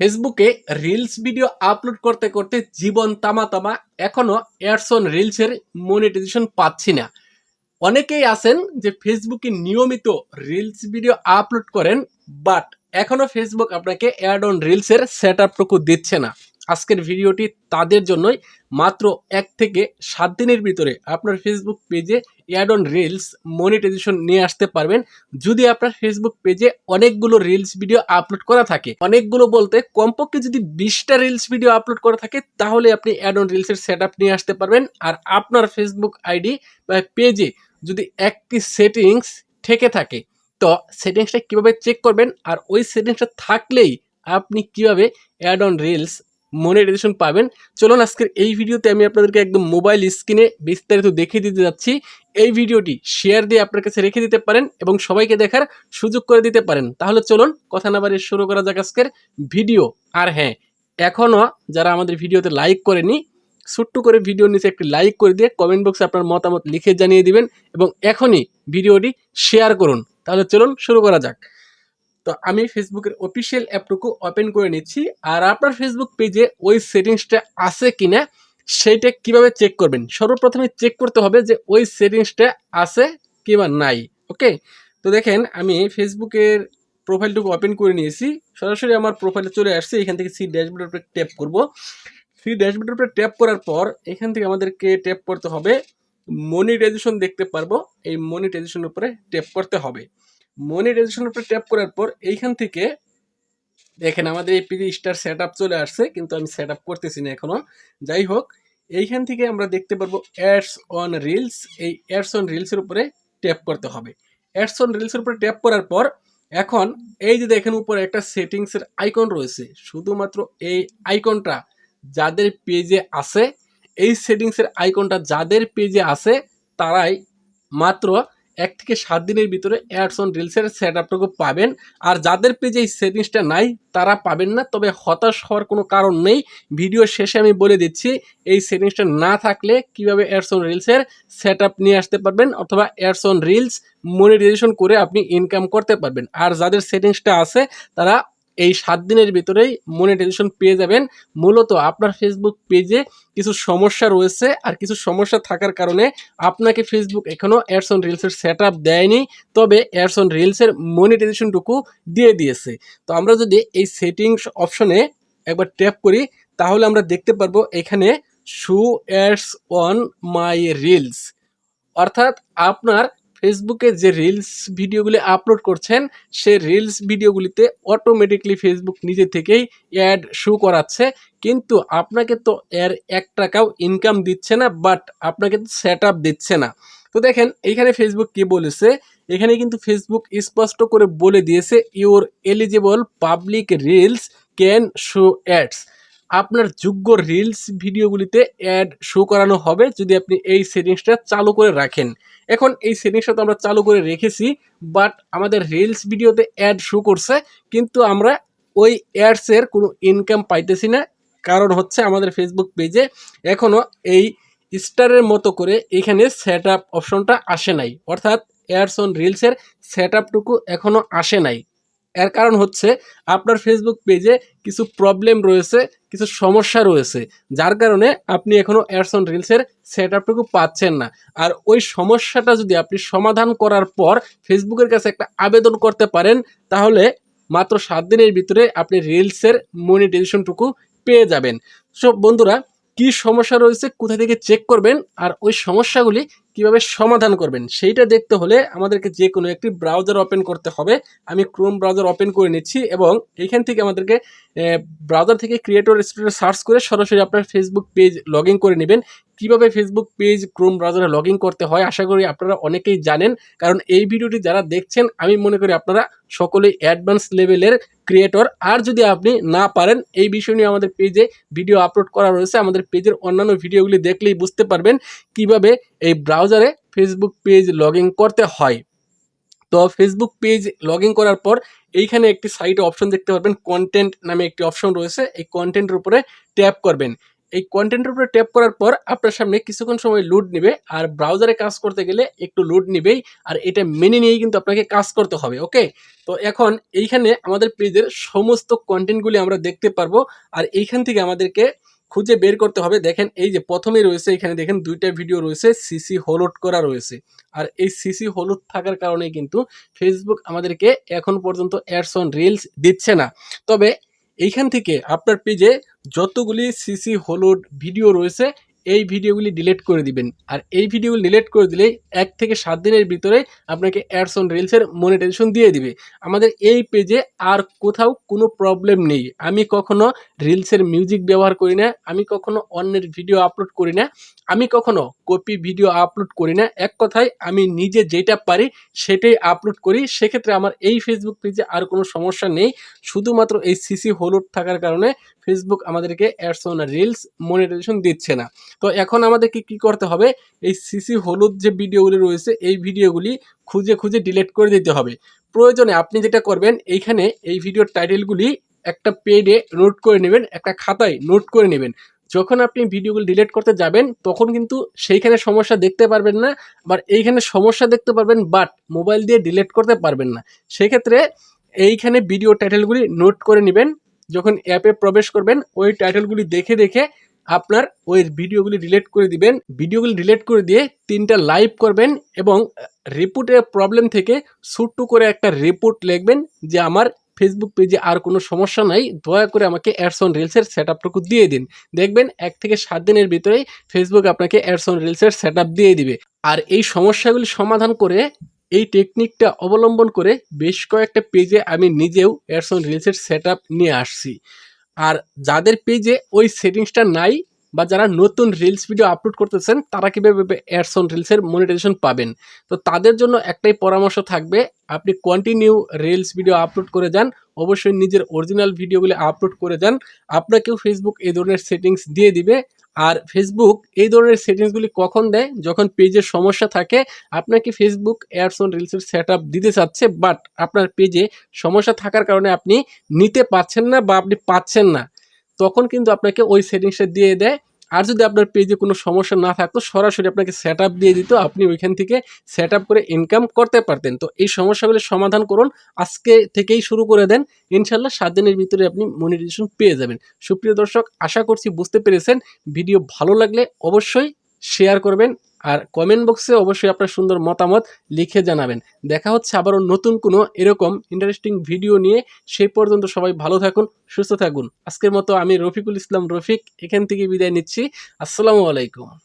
ফেসবুকে reels video upload করতে করতে জীবন তামা তামা, এখনও এয়ারসন রিলসের মনিটাইজেশন পাচ্ছি না। অনেকেই আছেন যে ফেসবুকে নিয়মিত রিলস ভিডিও আপলোড করেন, বাট এখনও ফেসবুক আপনাকে অ্যাড অন রিলসের সেট আপটুকু দিচ্ছে না। আজকের ভিডিওটি তাদের জন্যই মাত্র এক থেকে সাত দিনের ভিতরে আপনার ফেসবুক পেজে অ্যাড অন রিলস মনিটাইজেশন নিয়ে আসতে পারবেন। যদি আপনার ফেসবুক পেজে অনেকগুলো রিলস ভিডিও আপলোড করা থাকে, অনেকগুলো বলতে কমপক্ষে যদি বিশটা রিলস ভিডিও আপলোড করা থাকে, তাহলে আপনি অ্যাড অন রিলসের সেট নিয়ে আসতে পারবেন। আর আপনার ফেসবুক আইডি বা পেজে যদি একটি সেটিংস থেকে থাকে, তো সেটিংসটা কীভাবে চেক করবেন? আর ওই সেটিংসটা থাকলেই আপনি কীভাবে অ্যাড অন রিলস মনিটাইজেশন পাবেন। চলুন আজকের এই ভিডিওতে আমি আপনাদেরকে একদম মোবাইল স্ক্রিনে বিস্তারিত দেখিয়ে দিতে যাচ্ছি। এই ভিডিওটি শেয়ার দিয়ে আপনার কাছে রেখে দিতে পারেন এবং সবাইকে দেখার সুযোগ করে দিতে পারেন। তাহলে চলুন কথা না বাড়িয়ে শুরু করা যাক আজকের ভিডিও। আর হ্যাঁ এখনও যারা আমাদের ভিডিওতে লাইক করেনি, ছোট্ট করে ভিডিওর নিচে একটি লাইক করে দিয়ে কমেন্ট বক্সে আপনার মতামত লিখে জানিয়ে দিবেন এবং এখনই ভিডিওটি শেয়ার করুন। তাহলে চলুন শুরু করা যাক। তো আমি ফেসবুকের অফিসিয়াল অ্যাপটুকু ওপেন করে নিচ্ছি। আর আপনার ফেসবুক পেজে ওই সেটিংসটা আছে কিনা, সেইটা কীভাবে চেক করবেন? সর্বপ্রথমে চেক করতে হবে যে ওই সেটিংসটা আছে কিংবা নাই ওকে তো দেখেন, আমি ফেসবুকের প্রোফাইলটুকু ওপেন করে নিয়েছি। সরাসরি আমার প্রোফাইলে চলে আসছে। এখান থেকে সি ড্যাশবোর্ডের উপরে ট্যাপ করব। সি ড্যাশবোর্ডের উপরে ট্যাপ করার পর এখান থেকে আমাদেরকে ট্যাপ করতে হবে। মনিটাইজেশন দেখতে পারব। এই মনিটাইজেশনের উপরে ট্যাপ করতে হবে। মনিটাইজেশনের উপরে ট্যাপ করার পর এইখান থেকে দেখেন আমাদের এই পিজি স্টার সেট আপ চলে আসছে, কিন্তু আমি সেট আপ করতেছি না এখনও। যাই হোক, এইখান থেকে আমরা দেখতে পারব অ্যাডস অন রিলস এই অ্যাডস অন রিলসের উপরে ট্যাপ করতে হবে। অ্যাডস অন রিলসের উপরে ট্যাপ করার পর এখন এই যে দেখেন উপরে একটা সেটিংসের আইকন রয়েছে, শুধুমাত্র এই আইকনটা যাদের পেজে আছে, এই সেটিংসের আইকনটা যাদের পেজে আছে, তারাই মাত্র এক থেকে সাত দিনের ভিতরে অ্যাডস অন রিলসের সেট আপটুকু পাবেন। আর যাদের পেজে এই সেটিংসটা নাই, তারা পাবেন না। তবে হতাশ হওয়ার কোনো কারণ নেই। ভিডিও শেষে আমি বলে দিচ্ছি, এই সেটিংসটা না থাকলে কীভাবে অ্যাডস অন রিলসের সেট আপ নিয়ে আসতে পারবেন? অথবা অ্যাডস অন রিলস মনিটাইজেশন করে আপনি ইনকাম করতে পারবেন। আর যাদের সেটিংসটা আছে, তারা এই সাত দিনের ভিতরেই মনিটাইজেশন পেয়ে যাবেন। মূলত আপনার ফেসবুক পেজে কিছু সমস্যা রয়েছে আর কিছু সমস্যা থাকার কারণে আপনাকে ফেসবুক এখনও অ্যাডস অন রিলসের সেট আপ দেয়নি, তবে অ্যাডস অন রিলসের মনিটাইজেশনটুকু দিয়ে দিয়েছে। তো আমরা যদি এই সেটিংস অপশনে একবার ট্যাপ করি, তাহলে আমরা দেখতে পারব এখানে show ads on my reels অর্থাৎ আপনার ফেসবুকে যে রিলস ভিডিওগুলি আপলোড করছেন, সে রিলস ভিডিওগুলিতে অটোমেটিকলি ফেসবুক নিজে থেকেই অ্যাড শো করাচ্ছে। কিন্তু আপনাকে তো এর এক টাকাও ইনকাম দিচ্ছে না বাট আপনাকে তো সেট আপ দিচ্ছে না। তো দেখেন, এখানে ফেসবুক কি বলেছে? এখানে কিন্তু ফেসবুক স্পষ্ট করে বলে দিয়েছে your eligible public reels can show ads আপনার যোগ্য রিলস ভিডিওগুলিতে অ্যাড শো করানো হবে যদি আপনি এই সেটিংসটা চালু করে রাখেন। এখন এই সেটিংসটা তো আমরা চালু করে রেখেছি বাট আমাদের রিলস ভিডিওতে অ্যাড শো করছে, কিন্তু আমরা ওই অ্যাডসের কোনো ইনকাম পাইতেছি না। কারণ হচ্ছে আমাদের ফেসবুক পেজে এখনও এই স্টারের মতো করে এখানে সেট আপ অপশনটা আসে নাই। অর্থাৎ অ্যাডস অন রিলসের সেট আপটুকু এখনও আসে নাই। এর কারণ হচ্ছে আপনার ফেসবুক পেজে কিছু প্রবলেম রয়েছে, কিছু সমস্যা রয়েছে, যার কারণে আপনি এখনও অ্যাডস অন রিলসের সেট আপটুকু পাচ্ছেন না। আর ওই সমস্যাটা যদি আপনি সমাধান করার পর ফেসবুকের কাছে একটা আবেদন করতে পারেন, তাহলে মাত্র সাত দিনের ভিতরে আপনি রিলসের মনিটাইজেশনটুকু পেয়ে যাবেন। সো বন্ধুরা, কি সমস্যা রয়েছে কোথা থেকে চেক করবেন? আর ওই সমস্যাগুলি কীভাবে সমাধান করবেন সেইটা দেখতে হলে আমাদেরকে যে কোনো একটি ব্রাউজার ওপেন করতে হবে। আমি ক্রোম ব্রাউজার ওপেন করে নিচ্ছি এবং এইখান থেকে আমাদেরকে ব্রাউজার থেকে ক্রিয়েটর স্টুডিও সার্চ করে সরাসরি আপনার ফেসবুক পেজ লগ করে নেবেন। কীভাবে ফেসবুক পেজ ক্রোম ব্রাউজারে লগ করতে হয় আশা করি আপনারা অনেকেই জানেন, কারণ এই ভিডিওটি যারা দেখছেন, আমি মনে করি আপনারা সকলেই অ্যাডভান্স লেভেলের ক্রিয়েটর আর যদি আপনি না পারেন, এই বিষয় নিয়ে আমাদের পেজে ভিডিও আপলোড করা রয়েছে। আমাদের পেজের অন্যান্য ভিডিওগুলি দেখলেই বুঝতে পারবেন কীভাবে এই ব্রাউজারে ফেসবুক পেজ লগ করতে হয়। তো ফেসবুক পেজ লগ করার পর এইখানে একটি সাইটে অপশন দেখতে পারবেন কন্টেন্ট নামে একটি অপশন রয়েছে। এই কন্টেন্টের উপরে ট্যাপ করবেন। এই কন্টেন্টের উপরে ট্যাপ করার পর আপনার সামনে কিছুক্ষণ সময় লোড নেবে আর ব্রাউজারে কাজ করতে গেলে একটু লোড নেবেই আর এটা মেনে নিয়েই কিন্তু আপনাকে কাজ করতে হবে ওকে তো এখন এইখানে আমাদের পেজের সমস্ত কন্টেন্টগুলি আমরা দেখতে পারব আর এইখান থেকে আমাদেরকে খুঁজে বের করতে হবে। দেখেন এই যে প্রথমে রয়েছে, এখানে দেখেন দুইটা ভিডিও রয়েছে সিসি হোলোড করা রয়েছে। আর এই সিসি হলুদ থাকার কারণে কিন্তু ফেসবুক আমাদেরকে এখন পর্যন্ত অ্যাডস অন রিলস দিচ্ছে না। তবে এইখান থেকে আপনার পেজে যতগুলি সিসি হলুড ভিডিও রয়েছে এই ভিডিওগুলি ডিলিট করে দিবেন। আর এই ভিডিওগুলি ডিলিট করে দিলেই এক থেকে সাত দিনের ভিতরে আপনাকে অ্যাডস অন রিলসের মনিটাইজেশন দিয়ে দিবে। আমাদের এই পেজে আর কোথাও কোনো প্রবলেম নেই। আমি কখনো রিলসের মিউজিক ব্যবহার করি না, আমি কখনো অন্যের ভিডিও আপলোড করি না, আমি কখনো কপি ভিডিও আপলোড করি না। এক কথায় আমি নিজে যেটা পারি সেটাই আপলোড করি। সেক্ষেত্রে আমার এই ফেসবুক পেজে আর কোনো সমস্যা নেই। শুধুমাত্র এই সিসি হলুদ থাকার কারণে ফেসবুক আমাদেরকে অ্যাডস অন রিলস মনিটাইজেশন দিচ্ছে না। তো এখন আমাদেরকে কি করতে হবে? এই সিসি হলুদ যে ভিডিওগুলি রয়েছে, এই ভিডিওগুলি খুঁজে খুঁজে ডিলিট করে দিতে হবে। প্রয়োজনে আপনি যেটা করবেন, এইখানে এই ভিডিওর টাইটেলগুলি একটা পেডে নোট করে নেবেন, একটা খাতায় নোট করে নেবেন। যখন আপনি ভিডিওগুলো ডিলিট করতে যাবেন, তখন কিন্তু সেইখানে সমস্যা দেখতে পারবেন না, আবার এইখানে সমস্যা দেখতে পারবেন বাট মোবাইল দিয়ে ডিলিট করতে পারবেন না। সেক্ষেত্রে এইখানে ভিডিও টাইটেলগুলি নোট করে নেবেন। যখন অ্যাপে প্রবেশ করবেন, ওই টাইটেলগুলি দেখে দেখে আপনার ওই ভিডিওগুলি ডিলিট করে দিবেন। ভিডিওগুলি ডিলিট করে দিয়ে তিনটা লাইভ করবেন এবং রিপোর্টের প্রবলেম থেকে ছোট্ট করে একটা রিপোর্ট লিখবেন যে আমার ফেসবুক পেজে আর কোনো সমস্যা নাই। দয়া করে আমাকে অ্যাডস অন রিলসের সেট আপটুকু দিয়ে দিন। দেখবেন এক থেকে সাত দিনের ভিতরেই ফেসবুক আপনাকে অ্যাডস অন রিলসের সেট দিয়ে দিবে। আর এই সমস্যাগুলি সমাধান করে, এই টেকনিকটা অবলম্বন করে বেশ কয়েকটা পেজে আমি নিজেও অ্যাডস অন রিলসের সেট নিয়ে আসছি। আর যাদের পেজে ওই সেটিংসটা নাই বা যারা নতুন রিলস ভিডিও আপলোড করতেছেন, তারা কীভাবে অ্যাডস অন রিলসের মনিটাইজেশন পাবেন? তো তাদের জন্য একটাই পরামর্শ থাকবে, আপনি কন্টিনিউ রিলস ভিডিও আপলোড করে যান, অবশ্যই নিজের অরিজিনাল ভিডিওগুলি আপলোড করে যান। আপনাকেও ফেসবুক এই ধরনের সেটিংস দিয়ে দিবে। আর ফেসবুক এই ধরনের সেটিংসগুলি কখন দেয়? যখন পেজের সমস্যা থাকে, আপনাকে ফেসবুক অ্যাডস অন রিলসের সেট আপ দিতে চাচ্ছে বাট আপনার পেজে সমস্যা থাকার কারণে আপনি নিতে পারছেন না বা আপনি পাচ্ছেন না। তখন কিন্তু আপনাকে ওই সেটিংসটা দিয়ে দেয়। আর যদি আপনার পেজে কোনো সমস্যা না থাকতো, সরাসরি আপনাকে সেট দিয়ে দিত, আপনি ওইখান থেকে সেট করে ইনকাম করতে পারতেন। তো এই সমস্যাগুলি সমাধান করুন, আজকে থেকেই শুরু করে দেন। ইনশাল্লাহ সাত দিনের ভিতরে আপনি মনিটাইজেশন পেয়ে যাবেন। সুপ্রিয় দর্শক, আশা করছি বুঝতে পেরেছেন। ভিডিও ভালো লাগলে অবশ্যই শেয়ার করবেন। আর কমেন্ট বক্সে অবশ্যই আপনার সুন্দর মতামত লিখে জানাবেন। দেখা হচ্ছে আবারও নতুন কোনো এরকম ইন্টারেস্টিং ভিডিও নিয়ে। সেই পর্যন্ত সবাই ভালো থাকুন, সুস্থ থাকুন। আজকের মতো আমি রফিকুল ইসলাম রফিক, এখান থেকে বিদায় নিচ্ছি। আসসালামু আলাইকুম।